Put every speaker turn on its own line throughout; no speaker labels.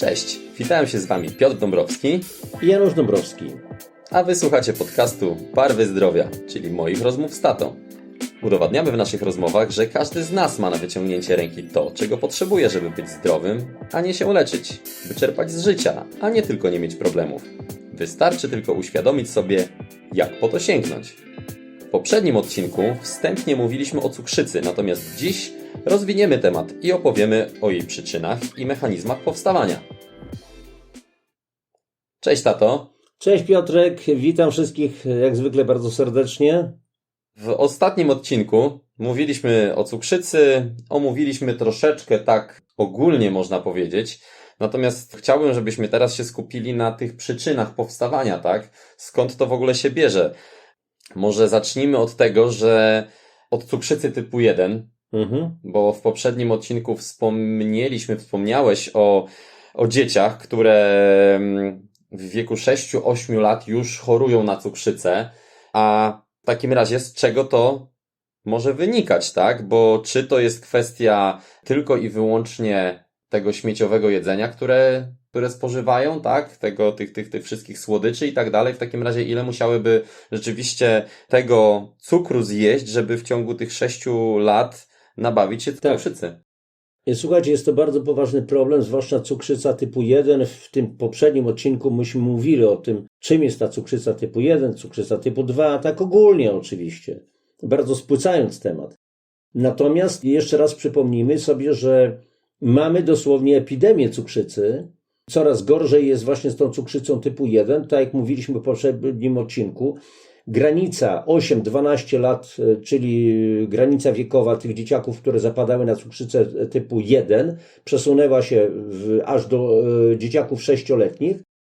Cześć, witałem się z Wami Piotr Dąbrowski,
i Janusz Dąbrowski.
a Wysłuchacie podcastu Barwy Zdrowia, czyli moich rozmów z tatą. Udowadniamy w naszych rozmowach, że każdy z nas ma na wyciągnięcie ręki to, czego potrzebuje, żeby być zdrowym, a nie się leczyć, by czerpać z życia, a nie tylko nie mieć problemów. Wystarczy tylko uświadomić sobie, jak po to sięgnąć. W poprzednim odcinku wstępnie mówiliśmy o cukrzycy, natomiast dziś rozwiniemy temat i opowiemy o jej przyczynach i mechanizmach powstawania. Cześć tato.
Cześć Piotrek, witam wszystkich jak zwykle bardzo serdecznie.
W ostatnim odcinku mówiliśmy o cukrzycy, omówiliśmy troszeczkę tak ogólnie można powiedzieć. Natomiast chciałbym, żebyśmy teraz się skupili na tych przyczynach powstawania, tak? Skąd to w ogóle się bierze? Może zacznijmy od tego, że od cukrzycy typu 1,
Mhm.
bo w poprzednim odcinku wspomnieliśmy, wspomniałeś o, o dzieciach, które mm, w wieku 6-8 lat już chorują na cukrzycę, a w takim razie z czego to może wynikać, tak? Bo czy to jest kwestia tylko i wyłącznie tego śmieciowego jedzenia, które, które spożywają, tak? Tego, tych, tych, tych wszystkich słodyczy i tak dalej. W takim razie ile musiałyby rzeczywiście tego cukru zjeść, żeby w ciągu tych 6 lat nabawić się
Tak.
cukrzycy?
Słuchajcie, jest to bardzo poważny problem, zwłaszcza cukrzyca typu 1. W tym poprzednim odcinku myśmy mówili o tym, czym jest ta cukrzyca typu 1, cukrzyca typu 2, tak ogólnie oczywiście, bardzo spłycając temat. Natomiast jeszcze raz przypomnijmy sobie, że mamy dosłownie epidemię cukrzycy. Coraz gorzej jest właśnie z tą cukrzycą typu 1, tak jak mówiliśmy w poprzednim odcinku. Granica 8-12 lat, e, czyli granica wiekowa tych dzieciaków, które zapadały na cukrzycę typu 1, przesunęła się w, aż do e, dzieciaków 6-letnich.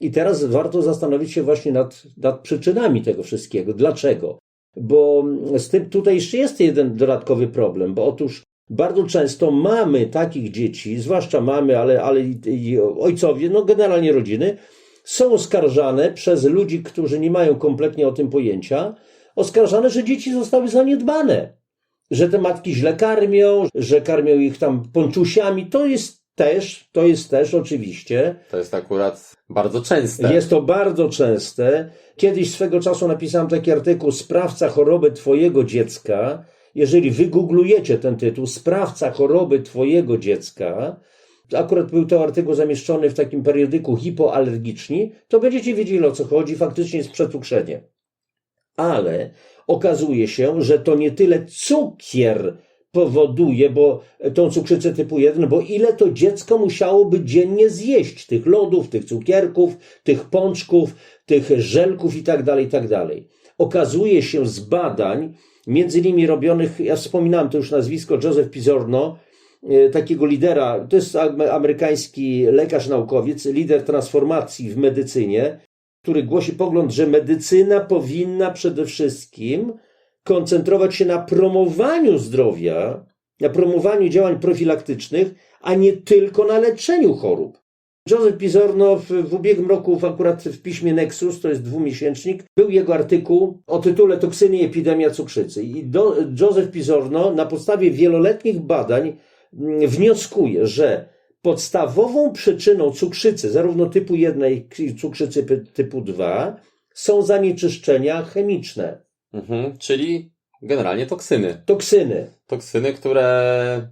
I teraz warto zastanowić się właśnie nad, nad przyczynami tego wszystkiego. Dlaczego? Bo z tym tutaj jeszcze jest jeden dodatkowy problem, bo otóż bardzo często mamy takich dzieci, zwłaszcza mamy, ale, ale i, i ojcowie, no generalnie rodziny, są oskarżane przez ludzi, którzy nie mają kompletnie o tym pojęcia, oskarżane, że dzieci zostały zaniedbane, że te matki źle karmią, że karmią ich tam ponczusiami. To jest też, to jest też oczywiście.
To jest akurat bardzo częste.
Jest to bardzo częste. Kiedyś swego czasu napisałem taki artykuł Sprawca choroby Twojego dziecka. Jeżeli wygooglujecie ten tytuł, Sprawca choroby Twojego dziecka, akurat był to artykuł zamieszczony w takim periodyku hipoalergiczni, to będziecie wiedzieli o co chodzi. Faktycznie jest przecukrzenie. Ale okazuje się, że to nie tyle cukier powoduje, bo tą cukrzycę typu 1, bo ile to dziecko musiałoby dziennie zjeść tych lodów, tych cukierków, tych pączków, tych żelków i tak dalej, i tak dalej. Okazuje się z badań, między innymi robionych, ja wspominałem to już nazwisko, Joseph Pizzorno, e, takiego lidera, to jest am- amerykański lekarz naukowiec, lider transformacji w medycynie, który głosi pogląd, że medycyna powinna przede wszystkim koncentrować się na promowaniu zdrowia, na promowaniu działań profilaktycznych, a nie tylko na leczeniu chorób. Joseph Pizorno w, w ubiegłym roku, w, akurat w piśmie Nexus, to jest dwumiesięcznik, był jego artykuł o tytule Toksyny i epidemia cukrzycy. I do, Joseph Pizorno na podstawie wieloletnich badań wnioskuje, że podstawową przyczyną cukrzycy, zarówno typu 1, jak i cukrzycy typu 2, są zanieczyszczenia chemiczne,
Mhm, czyli generalnie toksyny.
toksyny.
Toksyny, które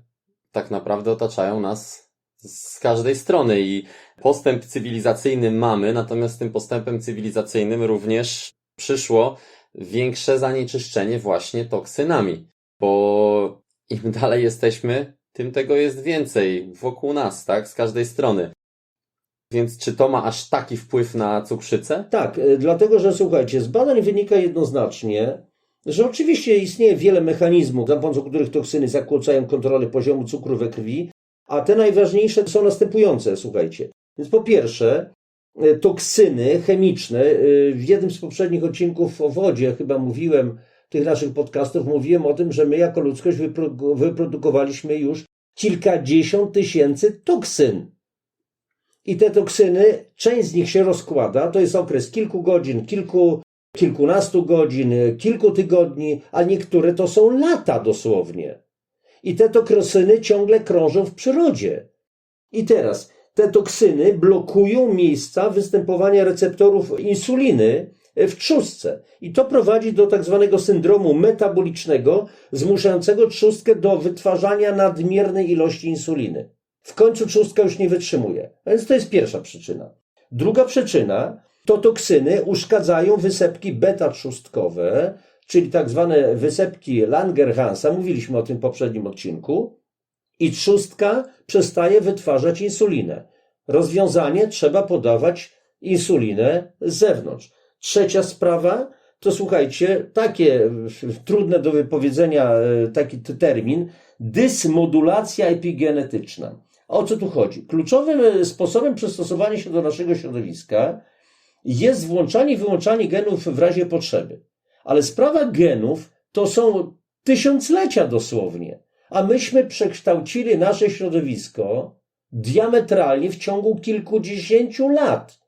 tak naprawdę otaczają nas z każdej strony i postęp cywilizacyjny mamy, natomiast tym postępem cywilizacyjnym również przyszło większe zanieczyszczenie właśnie toksynami, bo im dalej jesteśmy, tym tego jest więcej wokół nas, tak, z każdej strony. Więc czy to ma aż taki wpływ na cukrzycę?
Tak, y, dlatego że słuchajcie, z badań wynika jednoznacznie, że oczywiście istnieje wiele mechanizmów, za pomocą których toksyny zakłócają kontrolę poziomu cukru we krwi, a te najważniejsze są następujące, słuchajcie. Więc po pierwsze, y, toksyny chemiczne, y, w jednym z poprzednich odcinków o wodzie chyba mówiłem, tych naszych podcastów, mówiłem o tym, że my jako ludzkość wypro- wyprodukowaliśmy już kilkadziesiąt tysięcy toksyn. I te toksyny, część z nich się rozkłada, to jest okres kilku godzin, kilku, kilkunastu godzin, kilku tygodni, a niektóre to są lata dosłownie. I te toksyny ciągle krążą w przyrodzie. I teraz, te toksyny blokują miejsca występowania receptorów insuliny w trzustce. I to prowadzi do tak zwanego syndromu metabolicznego, zmuszającego trzustkę do wytwarzania nadmiernej ilości insuliny. W końcu trzustka już nie wytrzymuje. Więc to jest pierwsza przyczyna. Druga przyczyna to toksyny uszkadzają wysepki beta-trzustkowe, czyli tak zwane wysepki Langerhansa. Mówiliśmy o tym w poprzednim odcinku. I trzustka przestaje wytwarzać insulinę. Rozwiązanie trzeba podawać insulinę z zewnątrz. Trzecia sprawa to słuchajcie, takie trudne do wypowiedzenia e, taki termin dysmodulacja epigenetyczna. O co tu chodzi? Kluczowym e, sposobem przystosowania się do naszego środowiska jest włączanie i wyłączanie genów w razie potrzeby. Ale sprawa genów to są tysiąclecia dosłownie. A myśmy przekształcili nasze środowisko diametralnie w ciągu kilkudziesięciu lat.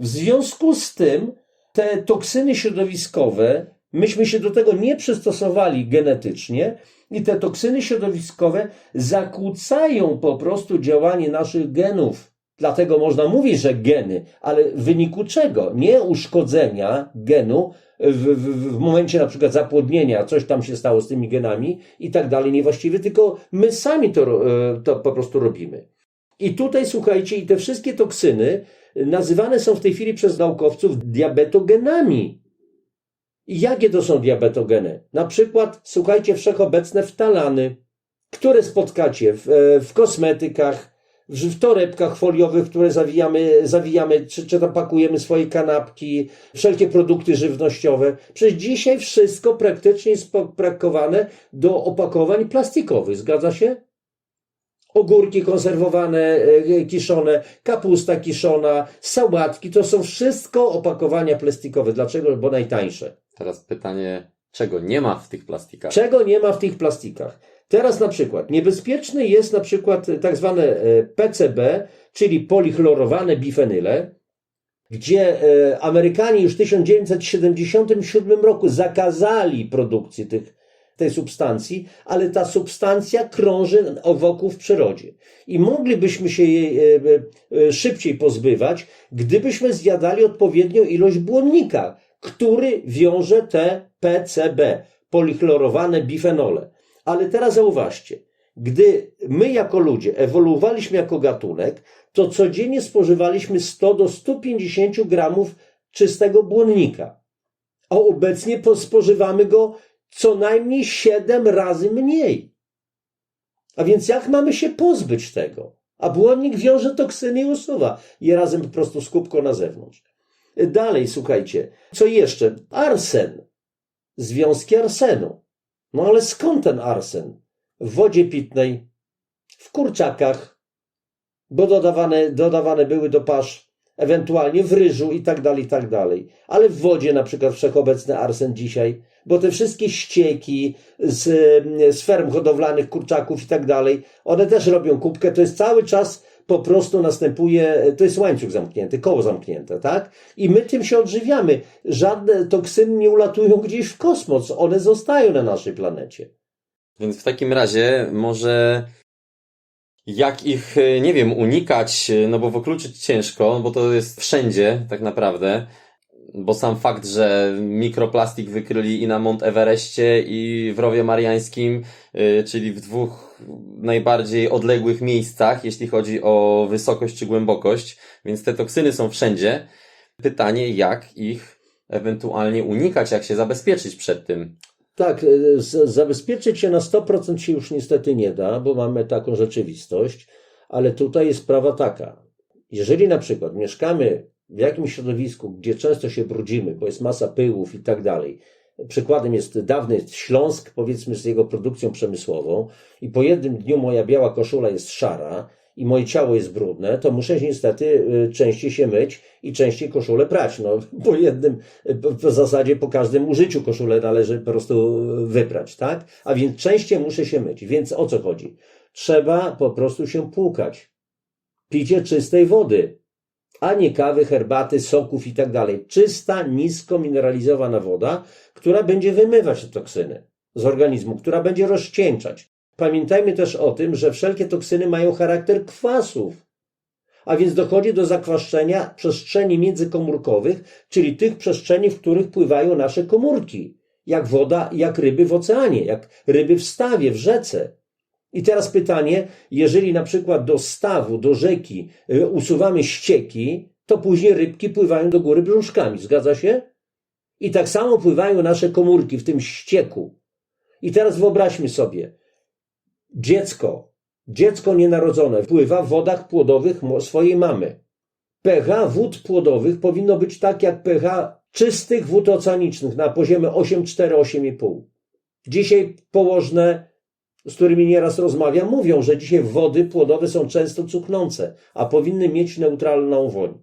W związku z tym te toksyny środowiskowe, myśmy się do tego nie przystosowali genetycznie i te toksyny środowiskowe zakłócają po prostu działanie naszych genów. Dlatego można mówić, że geny, ale w wyniku czego? Nie uszkodzenia genu w, w, w momencie na przykład zapłodnienia, coś tam się stało z tymi genami i tak dalej, niewłaściwie, tylko my sami to, e, to po prostu robimy. I tutaj słuchajcie, i te wszystkie toksyny nazywane są w tej chwili przez naukowców diabetogenami. I jakie to są diabetogeny? Na przykład, słuchajcie, wszechobecne wtalany, które spotkacie w, e, w kosmetykach, w, torebkach foliowych, które zawijamy, zawijamy czy, czy tam pakujemy swoje kanapki, wszelkie produkty żywnościowe. Przecież dzisiaj wszystko praktycznie jest pakowane do opakowań plastikowych. Zgadza się? Ogórki konserwowane, e, kiszone, kapusta kiszona, sałatki, to są wszystko opakowania plastikowe. Dlaczego? Bo najtańsze.
Teraz pytanie, czego nie ma w tych plastikach?
Czego nie ma w tych plastikach? Teraz na przykład niebezpieczny jest na przykład tak zwane e, PCB, czyli polichlorowane bifenyle, gdzie e, Amerykanie już w 1977 roku zakazali produkcji tych, tej substancji, ale ta substancja krąży wokół w przyrodzie. I moglibyśmy się jej e, e, szybciej pozbywać, gdybyśmy zjadali odpowiednią ilość błonnika, który wiąże te PCB, polichlorowane bifenole. Ale teraz zauważcie, gdy my jako ludzie ewoluowaliśmy jako gatunek, to codziennie spożywaliśmy 100 do 150 gramów czystego błonnika. A obecnie po- spożywamy go co najmniej 7 razy mniej. A więc jak mamy się pozbyć tego? A błonnik wiąże toksyny i usuwa je razem po prostu z kubką na zewnątrz. Dalej, słuchajcie, co jeszcze? Arsen. Związki arsenu. No ale skąd ten arsen? W wodzie pitnej, w kurczakach, bo dodawane, dodawane były do pasz, ewentualnie w ryżu i tak dalej, i tak dalej. Ale w wodzie na przykład wszechobecny arsen dzisiaj, bo te wszystkie ścieki z, z ferm hodowlanych, kurczaków i tak dalej, one też robią kubkę, to jest cały czas po prostu następuje, to jest łańcuch zamknięty, koło zamknięte, tak? I my tym się odżywiamy. Żadne toksyny nie ulatują gdzieś w kosmos, one zostają na naszej planecie.
Więc w takim razie może jak ich, e, nie wiem, unikać, e, no bo wykluczyć ciężko, bo to jest wszędzie tak naprawdę. Bo sam fakt, że mikroplastik wykryli i na Mont Everestie, i w Rowie Mariańskim, e, czyli w dwóch najbardziej odległych miejscach, jeśli chodzi o wysokość czy głębokość, więc te toksyny są wszędzie. Pytanie, jak ich ewentualnie unikać, jak się zabezpieczyć przed tym.
Tak, e, zabezpieczyć się na 100% się już niestety nie da, bo mamy taką rzeczywistość, ale tutaj jest sprawa taka. Jeżeli na przykład mieszkamy w jakimś środowisku, gdzie często się brudzimy, bo jest masa pyłów i tak dalej, przykładem jest dawny Śląsk, powiedzmy z jego produkcją przemysłową, i po jednym dniu moja biała koszula jest szara i moje ciało jest brudne, to muszę niestety y, częściej się myć i częściej koszulę prać. No, po jednym, y, w zasadzie po każdym użyciu koszulę należy po prostu wyprać, tak? A więc częściej muszę się myć. Więc o co chodzi? Trzeba po prostu się płukać. Picie czystej wody, a nie kawy, herbaty, soków i tak dalej. Czysta, nisko mineralizowana woda, która będzie wymywać te toksyny z organizmu, która będzie rozcieńczać. Pamiętajmy też o tym, że wszelkie toksyny mają charakter kwasów. A więc dochodzi do zakwaszczenia przestrzeni międzykomórkowych, czyli tych przestrzeni, w których pływają nasze komórki. Jak woda, jak ryby w oceanie, jak ryby w stawie, w rzece. I teraz pytanie, jeżeli na przykład do stawu, do rzeki y, usuwamy ścieki, to później rybki pływają do góry brzuszkami. Zgadza się? I tak samo pływają nasze komórki w tym ścieku. I teraz wyobraźmy sobie, dziecko, dziecko nienarodzone pływa w wodach płodowych swojej mamy. pH wód płodowych powinno być tak jak pH czystych wód oceanicznych na poziomie 8,4-8,5. Dzisiaj położne, z którymi nieraz rozmawiam, mówią, że dzisiaj wody płodowe są często cuchnące, a powinny mieć neutralną woń.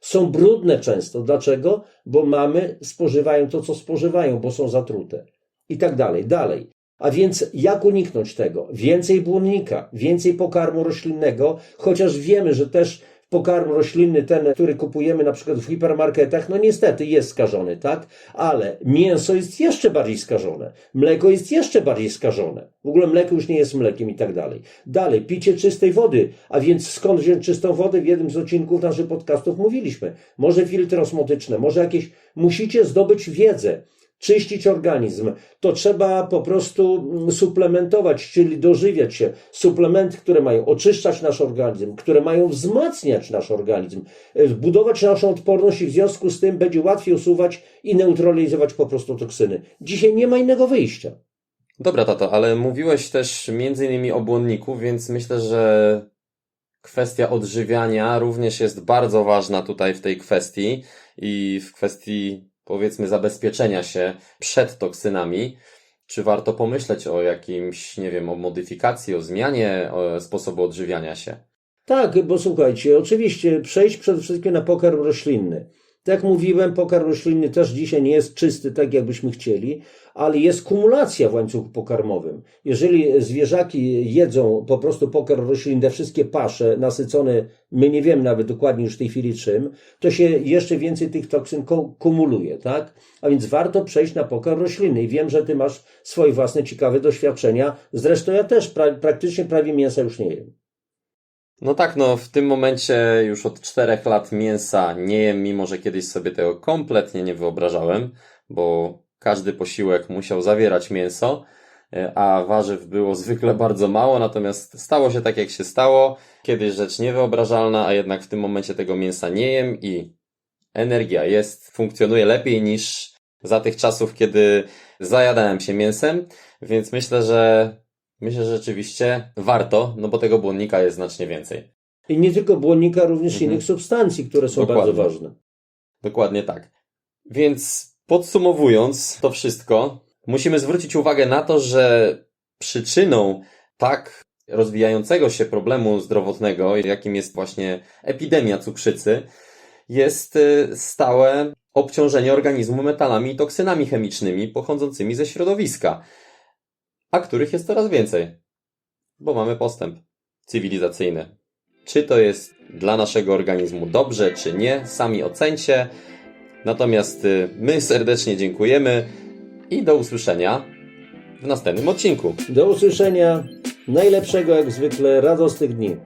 Są brudne często. Dlaczego? Bo mamy spożywają to, co spożywają, bo są zatrute. I tak dalej. Dalej. A więc jak uniknąć tego? Więcej błonnika, więcej pokarmu roślinnego, chociaż wiemy, że też pokarm roślinny, ten, który kupujemy na przykład w hipermarketach, no niestety jest skażony, tak? Ale mięso jest jeszcze bardziej skażone. Mleko jest jeszcze bardziej skażone. W ogóle mleko już nie jest mlekiem i tak dalej. Dalej, picie czystej wody. A więc skąd wziąć czystą wodę? W jednym z odcinków naszych podcastów mówiliśmy. Może filtry osmotyczne, może jakieś... Musicie zdobyć wiedzę czyścić organizm, to trzeba po prostu mm, suplementować, czyli dożywiać się. Suplementy, które mają oczyszczać nasz organizm, które mają wzmacniać nasz organizm, e, budować naszą odporność i w związku z tym będzie łatwiej usuwać i neutralizować po prostu toksyny. Dzisiaj nie ma innego wyjścia.
Dobra, tato, ale mówiłeś też między innymi o błonniku, więc myślę, że kwestia odżywiania również jest bardzo ważna tutaj w tej kwestii i w kwestii powiedzmy zabezpieczenia się przed toksynami. Czy warto pomyśleć o jakimś, nie wiem, o modyfikacji, o zmianie sposobu odżywiania się?
Tak, bo słuchajcie, oczywiście przejść przede wszystkim na pokarm roślinny. Tak jak mówiłem, pokarm roślinny też dzisiaj nie jest czysty tak, jakbyśmy chcieli, ale jest kumulacja w łańcuchu pokarmowym. Jeżeli zwierzaki jedzą po prostu pokarm roślinny, wszystkie pasze nasycone, my nie wiemy nawet dokładnie już w tej chwili czym, to się jeszcze więcej tych toksyn kumuluje, tak? A więc warto przejść na pokarm roślinny. I wiem, że ty masz swoje własne ciekawe doświadczenia. Zresztą ja też pra- praktycznie prawie mięsa już nie jem.
No tak, no w tym momencie już od czterech lat mięsa nie jem, mimo że kiedyś sobie tego kompletnie nie wyobrażałem, bo każdy posiłek musiał zawierać mięso, e, a warzyw było zwykle bardzo mało, natomiast stało się tak jak się stało. Kiedyś rzecz niewyobrażalna, a jednak w tym momencie tego mięsa nie jem i energia jest, funkcjonuje lepiej niż za tych czasów, kiedy zajadałem się mięsem, więc myślę, że Myślę, że rzeczywiście warto, no bo tego błonnika jest znacznie więcej.
I nie tylko błonnika, również
Mhm.
innych substancji, które są
Dokładnie.
bardzo ważne.
Dokładnie tak. Więc podsumowując to wszystko, musimy zwrócić uwagę na to, że przyczyną tak rozwijającego się problemu zdrowotnego, jakim jest właśnie epidemia cukrzycy, jest y, stałe obciążenie organizmu metalami i toksynami chemicznymi pochodzącymi ze środowiska, a których jest coraz więcej, bo mamy postęp cywilizacyjny. Czy to jest dla naszego organizmu dobrze, czy nie, sami ocencie. Natomiast y, my serdecznie dziękujemy i do usłyszenia w następnym odcinku.
Do usłyszenia. Najlepszego jak zwykle radosnych dni.